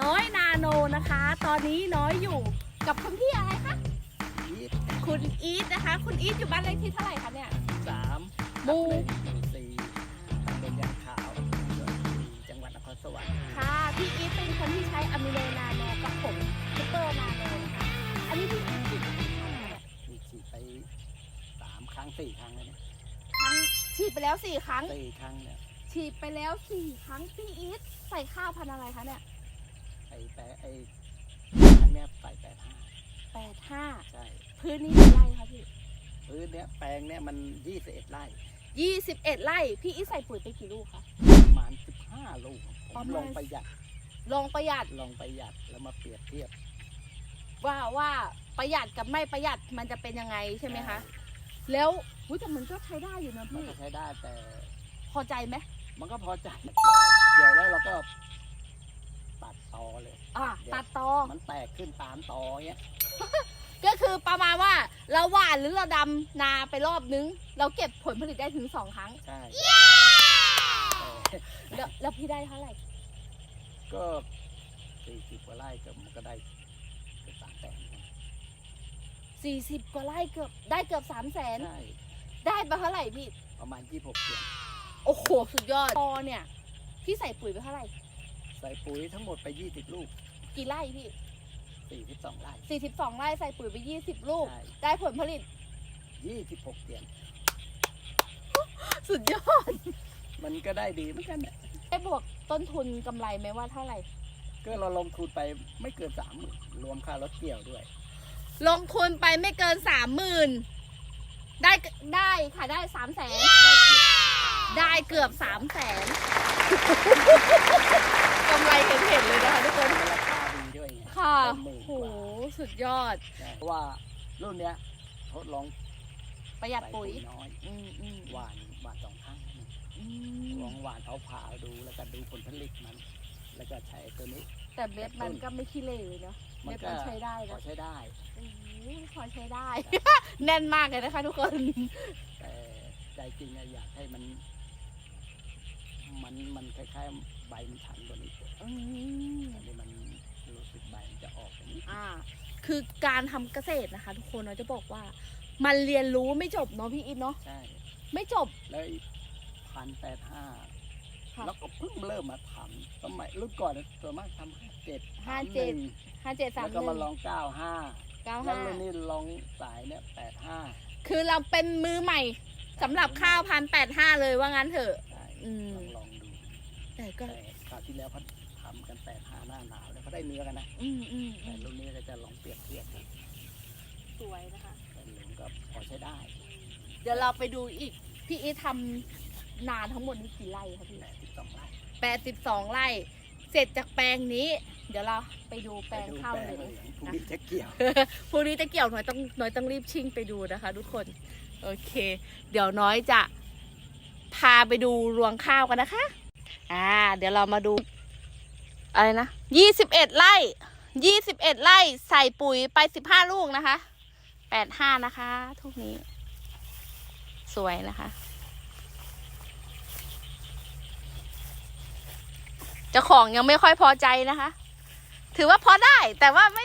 น้อยนาโนนะคะ ตอนนี้น้อยอยู่กับคุณพี่อะไรคะยี่คุณอีทนะคะ คุณอีทอยู่บ้านเลขที่เท่าไหร่คะเนี่ยสามหมู่หนึ่งสี่ตำบลยางขาวอำเภอจังหวัดนครสวรรค์ค่ะพี่อีทเป็นคนที่ใช้อะมิโนนาโนกับผงซูเปอร์นาโนนะคะอันนี้พี่อีทฉีดกี่ครั้งคะเนี่ยมีฉีดไปสามครั้งสี่ครั้งแล้วเนี่ยครั้งฉีดไปแล้วสี่ครั้งสี่ครั้งเนี่ยฉีดไปแล้วสี่ครั้งพี่อีทใส่ข้าวพันธุ์อะไรคะเนี่ย ไอ้แปะไอ้ครั้งเนี้ยใส่แปดห้าแปดห้าใช่พื้นนี้กี่ไร่คะพี่พื้นเนี้ยแปลงเนี้ยมันยี่สิบเอ็ดไร่ยี่สิบเอ็ดไร่พี่อีทใส่ปุ๋ยไปกี่ลูกคะประมาณสิบห้าลูกผประมมาณลงประหยัดลองประหยัดลองประหยัดแล้วมาเปรียบเทียบ ว่าว่าประหยัดกับไม่ประหยัดมันจะเป็นยังไงใช่ไหมคะ แล้วอุ๊ยแต่มันก็ใช้ได้อยู่นะมันพี่ก็ใช้ได้แต่พอใจไหมมันก็พอใจเกี่ยวแล้วเราก็ตัดตอ เลย อะเดี๋ยวตัดตอ มันแตกขึ้นตามตอเงี้ยก็คือประมาณว่าเราหว่านหรือเราดำนาไปรอบนึง เราเก็บผลผลิตได้ถึงสองครั้ง ใช่แต่แล้วแล้วพี่ได้เท่าไหร่ ก็สี่สิบกว่าไร่ก็มันก็ได้เกือบสามแสนสี่สิบกว่าไร่เกือบได้เกือบสามแสนใช่ได้ไปเท่าไหร่พี่ ประมาณยี่สิบหกเดือนโอ้โห สุดยอดตอเนี่ย พี่ใส่ปุ๋ยไปเท่าไหร่ ใส่ปุ๋ยทั้งหมดไปยี่สิบลูกกี่ไร่พี่สี่สิบสองไร่สี่สิบสองไร่ใส่ปุ๋ยไปยี่สิบลูกใช่ได้ผลผลิตยี่สิบหกเดือนสุดยอด มันก็ได้ดีเหมือนกันเนี่ยได้บวกต้นทุนกำไรไหมว่าเท่าไหร่ ก็เราลงทุนไปไม่เกินสามหมื่นรวมค่ารถเกี่ยวด้วย ลงทุนไปไม่เกินสามหมื่นได้ได้ค่ะได้สามแสนได้เกือบได้เกือบสามแสน กำไรเห็นเห็นๆเลยนะคะทุกคน ราคาดีด้วยไงค่ะ เป็นหมื่นโหกว่าสุดยอดใช่เพราะว่ารุ่นเนี้ยทดลองประหยัดใส่ปุ๋ย น้อยอืมอืมหวานหวานสองครั้งอืลมองหวานเอาผ่าดูแล้วก็ดูผลผลิตมัน แล้วก็ใช้ตัวนี้ แต่เม็ดมันก็ไม่ขี้เหร่เลยเนาะ มัเม็นดก็มันใช้ได้พอนะใช้ได้ โอ้โหพอใช้ได้ แน่นมากเลยนะคะทุกคน แต่ใจจริงอะอยากให้มัน มันมันคล้ายๆใบมันชันกว่านี้อืมอันนี้มันรู้สึกใบมันจะออกอย่างนี้อ่า คือการทำเกษตรนะคะ ทุกคนเราจะบอกว่า มันเรียนรู้ไม่จบเนาะพี่อินเนาะใช่ ไม่จบ แล้วพันแปดห้าค่ะ แล้วก็เพิ่งเริ่มมาทำสมัยรุ่นก่อนส่วนมากทำห้าเจ็ดห้าเจ็ดห้าเจ็ดสามแล้วหก็นึ่มางลองเก้าห้าเก้าแล้วห้ารุ่นนี้ลองสายเนี่ยแปดห้าคือเราเป็นมือใหม่สำหรับข้าวพันแปดห้าเลยว่างั้นเถอะ ใช่อืม ลองลองดูแต่ ก็แต่คราวที่แล้วเขาทำกันแปดห้าหน้าหนาวแล้วเขาได้เนื้อกันนะอืมอืมอืแต่มรุ่นนี้ก็จะลองเปรียบเทียบกันสวยนะคะ แต่ลุงก็พอใช้ได้เดี๋ยวเราไปดูอีก พี่อีททำนาทั้งหมดนี่กี่ไร่คะพี่แปดสิบสองไร่แปดสิบสองไร่ เสร็จจากแปลงนี้ เดี๋ยวเราไปดูแปลงไปดูข้าวแปลเลยงเหลืองพรุ่งนี้จะเกี่ยว พรุ่งนี้จะเกี่ยวหน่อยต้องหน่อยต้องรีบชิ่งไปดูนะคะทุกคน โอเค เดี๋ยวน้อยจะพาไปดูรวงข้าวกันนะคะ อ่า เดี๋ยวเรามาดู อะไรนะยี่สิบเอ็ดไร่ยี่สิบเอ็ดไร่ใส่ปุ๋ยไปสิบห้าลูกนะคะแปดห้านะคะ ทุกนี้ สวยนะคะ เจ้าของยังไม่ค่อยพอใจนะคะ ถือว่าพอได้แต่ว่าไม่